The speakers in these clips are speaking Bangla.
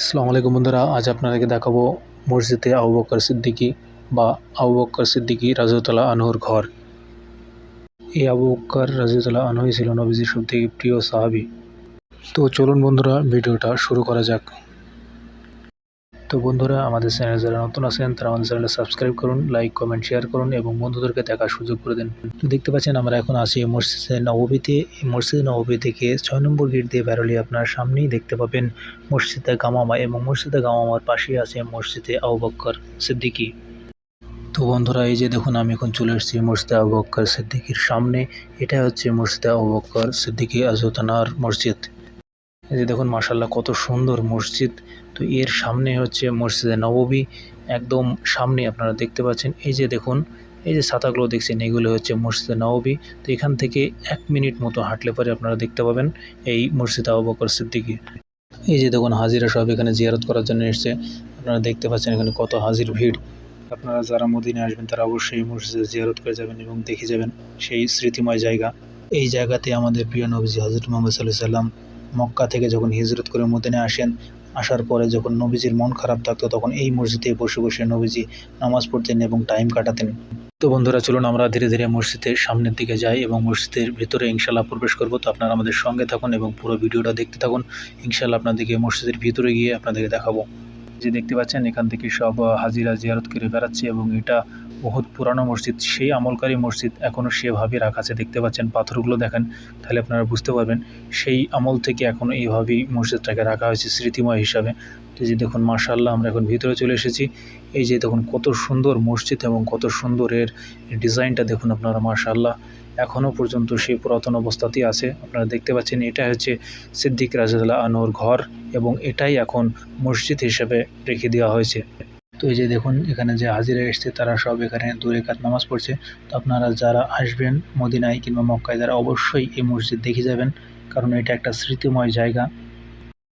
আসসালামু আলাইকুম বন্ধুরা, আজ আপনাদেরকে দেখাবো মসজিদে আবু বকর সিদ্দিকি বা আবু বকর সিদ্দিকি রাজউতলা আনহুর ঘর। এই আবু বকর রাজউতলা আনহুই ছিল নবীজির সব থেকে প্রিয় সাহাবি। তো চলুন বন্ধুরা, ভিডিওটা শুরু করা যাক। তো বন্ধুরা, আমাদের চ্যানেলে যারা নতুন আছেন, তারা আমাদের চ্যানেলটা সাবস্ক্রাইব করুন, লাইক, কমেন্ট, শেয়ার করুন এবং বন্ধুদেরকে দেখার সুযোগ করে দিন। তো দেখতে পাচ্ছেন, আমরা এখন আছি মসজিদে নববীতে। এই মসজিদ নববী থেকে ছয় নম্বর গেট দিয়ে বেরোলে আপনার সামনেই দেখতে পাবেন মসজিদে গামামা এবং মসজিদে গামামার পাশেই আছে মসজিদে আবু বক্কর সিদ্দিকী। তো বন্ধুরা, এই যে দেখুন, আমি এখন চলে এসেছি মসজিদে আবু বক্কর সিদ্দিকীর সামনে। এটা হচ্ছে মসজিদে আবু বক্কর সিদ্দিকী আজতানার মসজিদ। এই যে দেখুন মাসাল্লাহ কত সুন্দর মসজিদ। তো এর সামনে হচ্ছে মসজিদে নববী, একদম সামনে আপনারা দেখতে পাচ্ছেন। এই যে দেখুন, এই যে ছাতাগুলো দেখছেন, এগুলো হচ্ছে মসজিদে নববী। তো এখান থেকে এক মিনিট মতো হাঁটলে পরে আপনারা দেখতে পাবেন এই মসজিদ আবু বকর সিদ্দিকী। এই যে দেখুন, হাজিরা সব এখানে জিয়ারত করার জন্য এসছে। আপনারা দেখতে পাচ্ছেন এখানে কত হাজির ভিড়। আপনারা যারা মদিনে আসবেন, তারা অবশ্যই মসজিদে জিয়ারত করে যাবেন এবং দেখে যাবেন সেই স্মৃতিময় জায়গা। এই জায়গাতে আমাদের প্রিয় নবীজি হজরত মোহাম্মদ সাল্লাহ সাল্লাম মক্কা থেকে যখন হিজরত করে মদিনে আসেন, আসার পরে যখন নবীজির মন খারাপ থাকতো, তখন এই মসজিদে বসে বসে নবীজি নামাজ পড়তেন এবং টাইম কাটাতেন। তো বন্ধুরা, চলুন আমরা ধীরে ধীরে মসজিদের সামনের দিকে যাই এবং মসজিদের ভিতরে ইনশাল্লাহ প্রবেশ করব। তো আপনারা আমাদের সঙ্গে থাকুন এবং পুরো ভিডিওটা দেখতে থাকুন। ইনশাল্লাহ আপনাদেরকে মসজিদের ভিতরে গিয়ে আপনাদেরকে দেখাবো। যে দেখতে পাচ্ছেন, এখান থেকে সব হাজিরা জিয়ারত করে বেড়াচ্ছে এবং এটা বহুত পুরানো মসজিদ, সেই আমলকারী মসজিদ এখনও সেভাবে রাখা আছে। দেখতে পাচ্ছেন পাথরগুলো দেখেন, তাহলে আপনারা বুঝতে পারবেন, সেই আমল থেকে এখনও এইভাবেই মসজিদটাকে রাখা হয়েছে স্মৃতিময় হিসাবে। তো যে দেখুন মার্শাল্লাহ আমরা এখন ভিতরে চলে এসেছি। এই যে দেখুন, কত সুন্দর মসজিদ এবং কত সুন্দর এর ডিজাইনটা দেখুন আপনারা মার্শাল্লাহ এখনও পর্যন্ত সেই পুরাতন অবস্থাতেই আছে। আপনারা দেখতে পাচ্ছেন এটা হচ্ছে সিদ্দিক রাজাদুল্লাহ আনোর ঘর এবং এটাই এখন মসজিদ হিসেবে রেখে দেওয়া হয়েছে। তো এই যে দেখুন, এখানে যে হাজিরা এসছে, তারা সব এখানে দূরে কাত নামাজ পড়ছে। তো আপনারা যারা আসবেন মদিনায় কিংবা মক্কায়, তারা অবশ্যই এই মসজিদ দেখে যাবেন, কারণ এটা একটা স্মৃতিময় জায়গা।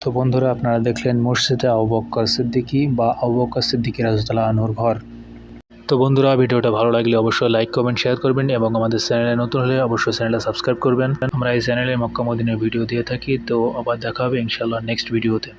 তো বন্ধুরা, আপনারা দেখলেন মসজিদে আবু বক্কর সিদ্দিকী বা আবু বক্কর সিদ্দিকী রাজতলা আনহুর ঘর। তো বন্ধুরা, ভিডিওটা ভালো লাগলে অবশ্যই লাইক, কমেন্ট, শেয়ার করবেন এবং আমাদের চ্যানেলে নতুন হলে অবশ্যই চ্যানেলটা সাবস্ক্রাইব করবেন। আমরা এই চ্যানেলে মক্কা মদিনের ভিডিও দিয়ে থাকি। তো আবার দেখা হবে ইনশাল্লাহ নেক্সট ভিডিওতে।